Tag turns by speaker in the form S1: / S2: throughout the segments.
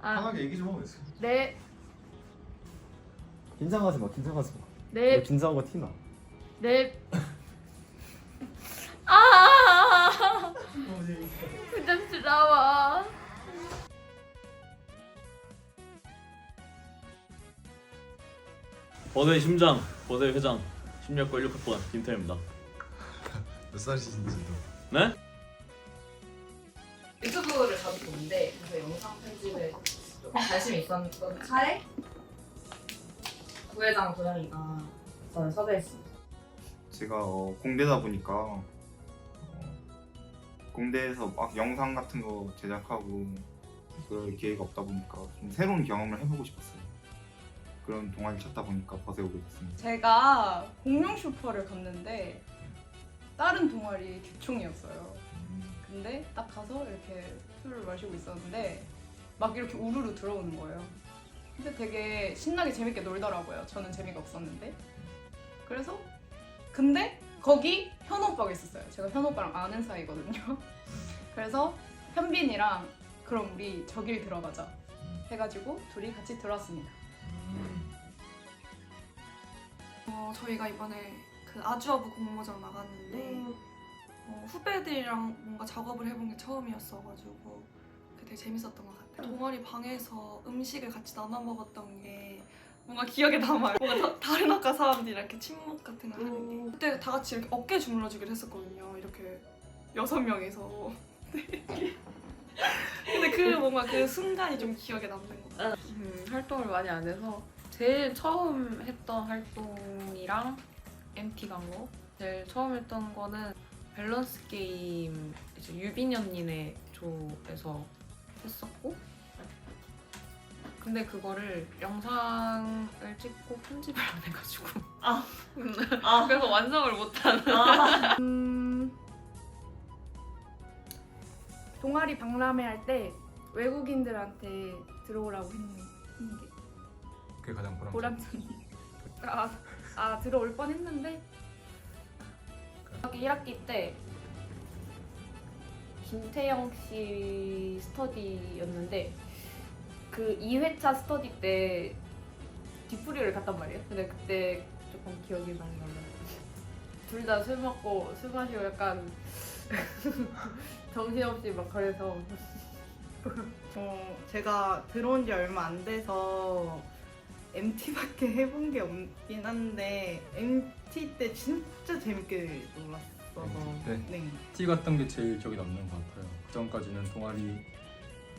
S1: 아,
S2: 편하게 얘기 좀 하고 있어.
S1: 네,
S3: 긴장하지 마, 긴장하지 마.
S1: 네,
S3: 너 긴장한 거 티나.
S1: 네. 아, 부담스러워.
S4: 버드의 심장, 버드의 회장, 16과 16학번 김태입니다.
S2: 몇 살이신지도.
S4: 네?
S5: 관심이 있었던 차에 부회장 도영이가 저를 섭외했습니다.
S6: 제가 어, 공대다 보니까 어, 공대에서 막 영상 같은 거 제작하고 그럴 기회가 없다 보니까 좀 새로운 경험을 해보고 싶었어요. 그런 동아리 찾다 보니까 버스에 오게 됐습니다.
S7: 제가 공룡 슈퍼를 갔는데 다른 동아리 교총이었어요. 근데 딱 가서 이렇게 술을 마시고 있었는데 막 이렇게 우르르 들어오는 거예요. 근데 되게 신나게 재밌게 놀더라고요. 저는 재미가 없었는데. 그래서 근데 거기 현우 오빠가 있었어요. 제가 현우 오빠랑 아는 사이거든요. 그래서 현빈이랑 그럼 우리 저길 들어가자 해가지고 둘이 같이 들어왔습니다.
S8: 어, 저희가 이번에 그 아주어부 공모전 나갔는데 어, 후배들이랑 뭔가 작업을 해본 게 처음이었어가지고 되게 재밌었던 것 같아요. 동아리 방에서 음식을 같이 나눠 먹었던 게 뭔가 기억에 남아요. 뭔가 다, 다른 학과 사람들이랑 이렇게 친목 같은 걸 하는 게 그때 다 같이 이렇게 어깨 주물러주기로 했었거든요. 이렇게 여섯 명이서 근데 그 뭔가 그 순간이 좀 기억에 남는 것 같아요.
S9: 음, 활동을 많이 안 해서 제일 처음 했던 활동이랑 MT 간 거. 제일 처음 했던 거는 밸런스 게임 이제 유빈 언니네 조에서 했었고. 근데 그거를 영상을 찍고 편집을 안 해가지고.
S5: 아.
S9: 그래서 완성을 못하는.
S1: 음, 동아리 박람회 할 때 외국인들한테 들어오라고 했는 게.
S2: 그게 가장 보람.
S1: 보람찬. 아, 아 들어올 뻔 했는데.
S9: 중학교 1학기 때 김태영 씨 스터디였는데 그 2회차 스터디 때 뒷부리를 갔단 말이에요. 근데 그때 조금 기억이 많이 나요. 둘다 술 먹고 술 마시고 약간 정신없이 막 그래서
S7: 어, 제가 들어온 지 얼마 안 돼서 MT밖에 해본 게 없긴 한데 MT 때 진짜 재밌게 놀았어 서
S10: 네.
S7: 네.
S10: 갔던 게 제일 기억에 남는 것 같아요. 그 전까지는 동아리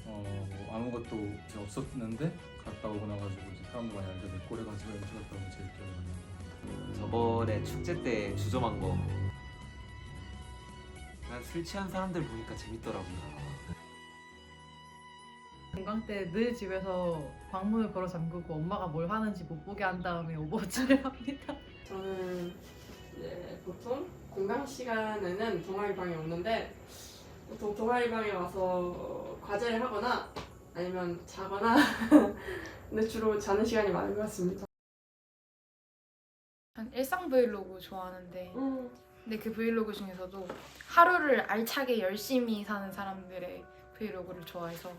S10: 어, 뭐 아무것도 없었는데 갔다 오고 나가지고 이제 사람도 많이 알게 됐고 해가지고 MT 갔던 게 제일 기억에 남는 것 같아요.
S11: 저번에 축제 때 주점한 거. 난 술 취한 사람들 보니까 재밌더라고요.
S12: 건강 때 늘 집에서 방문을 걸어 잠그고 엄마가 뭘 하는지 못 보게 한 다음에 오버워치를 합니다.
S13: 저는 이제 보통 공강 시간에는 동아리 방에 오는데 보통 동아리 방에 와서 과제를 하거나 아니면 자거나 근데 주로 자는 시간이 많은 것 같습니다.
S1: 전 일상 브이로그 좋아하는데
S13: 음,
S1: 근데 그 브이로그 중에서도 하루를 알차게 열심히 사는 사람들의 브이로그를 좋아해서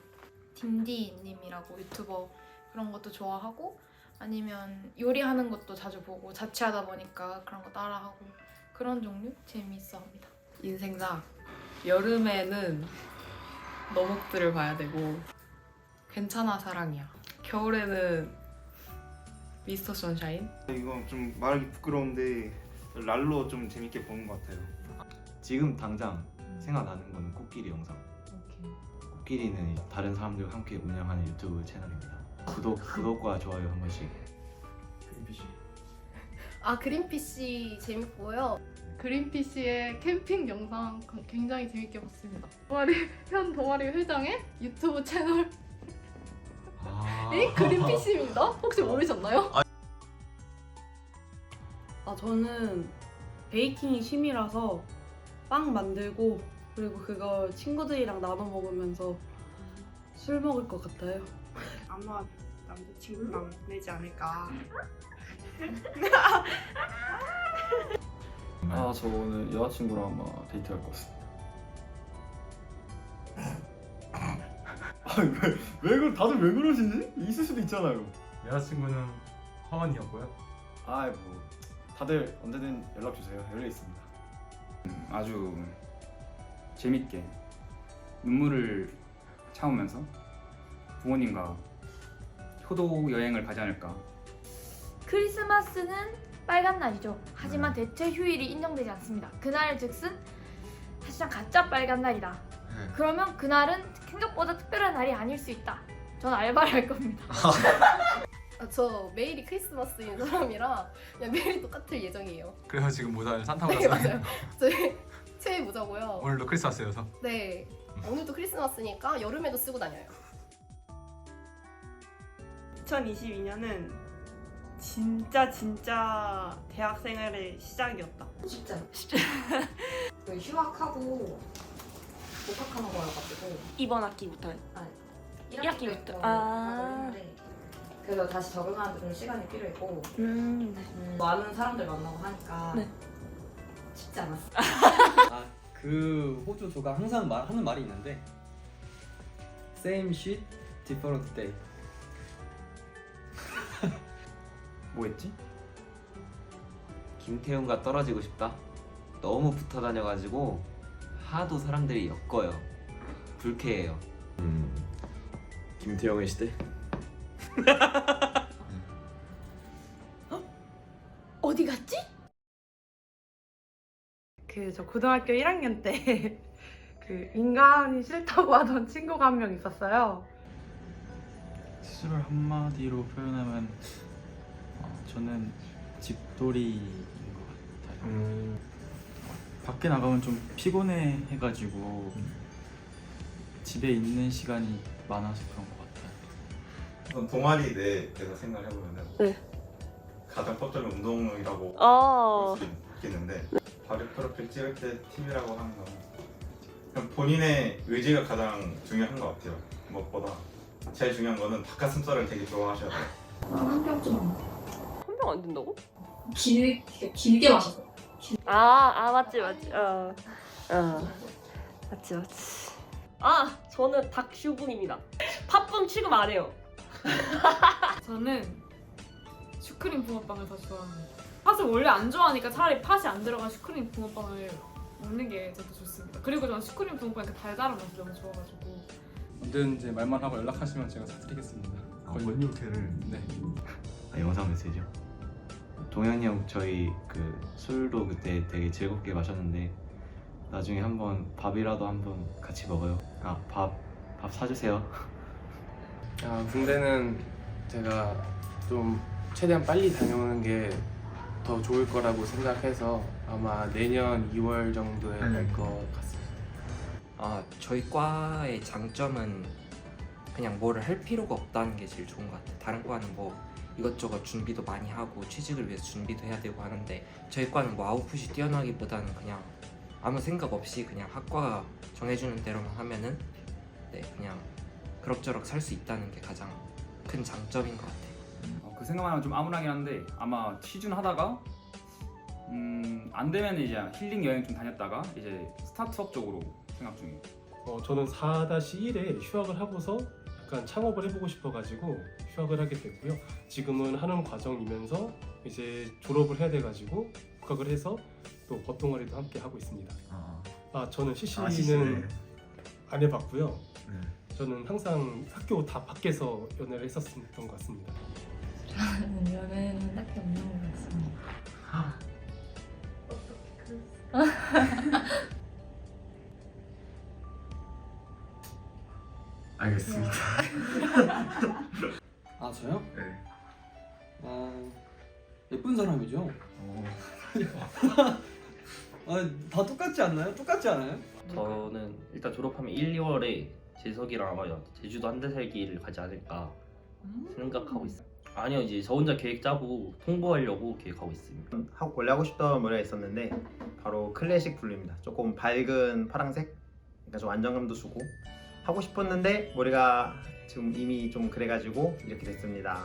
S1: 딘디님이라고 유튜버 그런 것도 좋아하고 아니면 요리하는 것도 자주 보고 자취하다 보니까 그런 거 따라하고 그런 종류 재미있어합니다.
S9: 인생사 여름에는 너목들을 봐야 되고 괜찮아 사랑이야 겨울에는 미스터 선샤인
S6: 이거 좀 말하기 부끄러운데 랄로 좀 재밌게 보는 것 같아요.
S3: 지금 당장 생각나는 거는 코끼리 영상. 코끼리는 이제 다른 사람들과 함께 운영하는 유튜브 채널입니다. 구독, 구독과 좋아요 한 번씩.
S2: 그린피쉬.
S1: 아 그린피쉬 재밌고요.
S12: 그린피쉬의 캠핑 영상 굉장히 재밌게 봤습니다. 동아리 현 동아리 회장의 유튜브 채널
S3: 아.
S12: 이 그린피쉬입니다. 혹시 모르셨나요?
S7: 아 저는 베이킹이 취미라서 빵 만들고 그리고 그걸 친구들이랑 나눠 먹으면서 술 먹을 것 같아요.
S8: 아마 남자친구랑 내지 않을까.
S10: 아, 저 오늘 여자친구랑 아마 데이트할 것 같습니다. 왜, 왜 그러 다들 왜 그러시지? 있을 수도 있잖아요.
S2: 여자친구는 화원이었고요.
S10: 아이 뭐 다들 언제든 연락 주세요. 열려 있습니다.
S14: 아주 재밌게 눈물을 참으면서 부모님과 효도 여행을 가지 않을까
S15: 크리스마스는 빨간 날이죠. 하지만 대체 휴일이 인정되지 않습니다. 그날 즉슨 사실상 가짜 빨간 날이다. 그러면 그날은 생각보다 특별한 날이 아닐 수 있다. 전 알바를 할 겁니다.
S16: 아, 저 매일이 크리스마스인 사람이라 그냥 매일 똑같을 예정이에요.
S2: 그래서 지금 모자를 산타고
S16: 네
S2: 났어요.
S16: 맞아요. 저희 최애 모자고요.
S2: 오늘도 크리스마스여서.
S16: 네 오늘도 크리스마스니까 여름에도 쓰고 다녀요.
S17: 2022년은 진짜 진짜 대학 생활의 시작이었다.
S5: 쉽지 않아. 쉽지 그 휴학하고 복학하는 거여가지고
S17: 이번 학기부터요.
S5: 아,
S17: 1학기부터.
S5: 아.
S17: 아.
S5: 그래서 다시 적응하는데 좀 시간이 필요했고
S17: 음.
S5: 음, 많은 사람들 만나고 하니까
S17: 네.
S5: 쉽지 않았어.
S18: 아, 그 호주 조가 항상 말, 하는 말이 있는데 Same shit, different day.
S14: 뭐였지?
S11: 김태훈과 떨어지고 싶다. 너무 붙어 다녀가지고 하도 사람들이 엮어요. 불쾌해요.
S4: 음, 김태형의 시대.
S15: 어디 갔지?
S19: 그 저 고등학교 1학년 때 그 인간이 싫다고 하던 친구가 한 명 있었어요.
S20: 스스로를 한마디로 표현하면 어, 저는 집돌이인 것 같아요. 어, 밖에 나가면 좀 피곤해 해가지고 집에 있는 시간이 많아서 그런 것 같아요.
S6: 우선 동아리 내에서 생각을 해보면은
S17: 네.
S6: 가장 뻗점이 운동이라고
S17: 어.
S6: 볼 수 있겠는데 바디 프로필 찍을 때 팁이라고 하는 건 그냥 본인의 의지가 가장 중요한 것 같아요. 무엇보다 제일 중요한 거는 닭가슴살을 되게 좋아하셔야 돼요.
S5: 한 병쯤
S17: 한병 안 된다고?
S5: 길, 길게 마셔서.
S17: 아, 아 맞지 맞지. 어. 어. 맞지 맞지. 아, 저는 닭슈붕입니다. 팥붕 취급 안 해요.
S12: 저는 슈크림 붕어빵을 더 좋아합니다. 팥을 원래 안 좋아하니까 차라리 팥이 안 들어간 슈크림 붕어빵을 먹는 게 저도 좋습니다. 그리고 저는 슈크림 붕어빵 그 달달한 맛이 너무 좋아가지고
S10: 언제든지 말만 하고 연락하시면 제가 사드리겠습니다.
S2: 아, 원유캐를.
S10: 네.
S3: 아, 영상 메시지요? 동현이 형 저희 그 술도 그때 되게 즐겁게 마셨는데 나중에 한번 밥이라도 한번 같이 먹어요. 아 밥 밥 사주세요.
S21: 아, 군대는 제가 좀 최대한 빨리 다녀오는 게 더 좋을 거라고 생각해서 아마 내년 2월 정도에 갈 것 같습니다.
S22: 아, 저희 과의 장점은 그냥 뭐를 할 필요가 없다는 게 제일 좋은 것 같아요. 다른 과는 뭐 이것저것 준비도 많이 하고 취직을 위해서 준비도 해야 되고 하는데 저희 과는 뭐 아웃풋이 뛰어나기보다는 그냥 아무 생각 없이 그냥 학과가 정해주는 대로만 하면은 네 그냥 그럭저럭 살 수 있다는 게 가장 큰 장점인 것 같아요.
S14: 어, 그 생각만 하면 좀 암울하긴 한데 아마 취준 하다가 음, 안 되면 이제 힐링 여행 좀 다녔다가 이제 스타트업 쪽으로 생각 중이에요.
S10: 어, 저는 4-1에 휴학을 하고서 약간 창업을 해보고 싶어가지고 휴학을 하게 됐고요. 지금은 하는 과정이면서 이제 졸업을 해야 돼가지고 복학을 해서 또 버동아리도 함께 하고 있습니다. 아 저는 CC는
S2: 아, CC, 네.
S10: 안 해봤고요.
S2: 네.
S10: 저는 항상 학교 다 밖에서 연애를 했었던 것 같습니다.
S1: 저는 연애는 딱히 없는 것 같습니다.
S2: 알겠습니다.
S18: 아 저요?
S2: 네.
S18: 아 예쁜 사람이죠. 아다 똑같지 않나요? 똑같지 않아요?
S4: 저는 일단 졸업하면 1, 2월에 재석이랑 아마 제주도 한 달 살기를 가지 않을까 생각하고 있어요. 아니요 이제 저 혼자 계획 짜고 통보하려고 계획하고 있습니다.
S23: 하고 원래 하고 싶던 머리가 있었는데 바로 클래식 블루입니다. 조금 밝은 파랑색, 그러니까 좀 안정감도 주고 하고 싶었는데 머리가 지금 이미 좀 그래가지고 이렇게 됐습니다.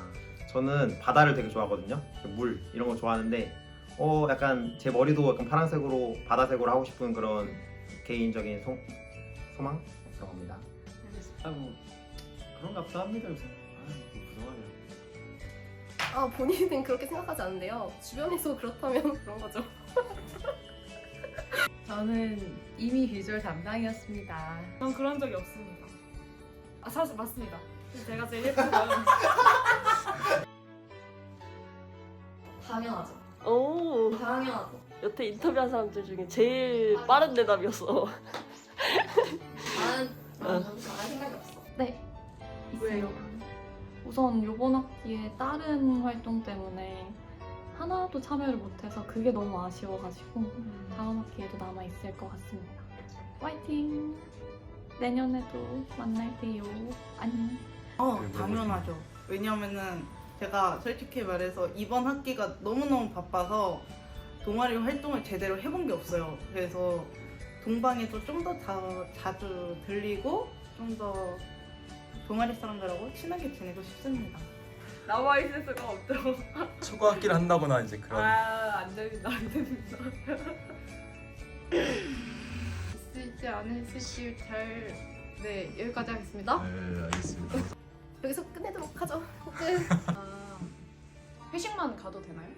S23: 저는 바다를 되게 좋아하거든요. 물 이런 거 좋아하는데 어 약간 제 머리도 약간 파란색으로 바다색으로 하고 싶은 그런 개인적인 소, 소망 그런 겁니다.
S18: 아뭐 그런가 보다 합니다 요새. 아, 부정하냐.
S16: 아 본인은 그렇게 생각하지 않는데요. 주변에서 그렇다면 그런 거죠.
S24: 저는 이미 비주얼 담당이었습니다.
S9: 전 그런 적이 없습니다. 아 사실 맞습니다. 제가 제일 예쁘고요.
S5: 당연하죠.
S17: 오.
S5: 당연하죠.
S17: 여태 인터뷰한 사람들 중에 제일 빠른 대답이었어.
S5: 나는 나는 말할 생각이 없어.
S12: 네. 있어요. 우선 이번 학기에 다른 활동 때문에 하나도 참여를 못해서 그게 너무 아쉬워가지고 다음 학기에도 남아 있을 것 같습니다. 화이팅! 내년에도 만날게요. 안녕.
S19: 어, 당연하죠. 왜냐면은 제가 솔직히 말해서 이번 학기가 너무너무 바빠서 동아리 활동을 제대로 해본 게 없어요. 그래서 동방에도 좀 더 자주 들리고 좀 더 동아리 사람들하고 친하게 지내고 싶습니다.
S9: 나와 있을 수가 없죠.
S2: 초과 학기를 한다거나 이제 그런
S9: 아안 됩니다 안 됩니다.
S16: 있을지 안 있을지 잘 네 여기까지 하겠습니다.
S2: 네 알겠습니다.
S16: 여기서 끝내도록 하죠. 끝.
S7: 아, 회식만 가도 되나요?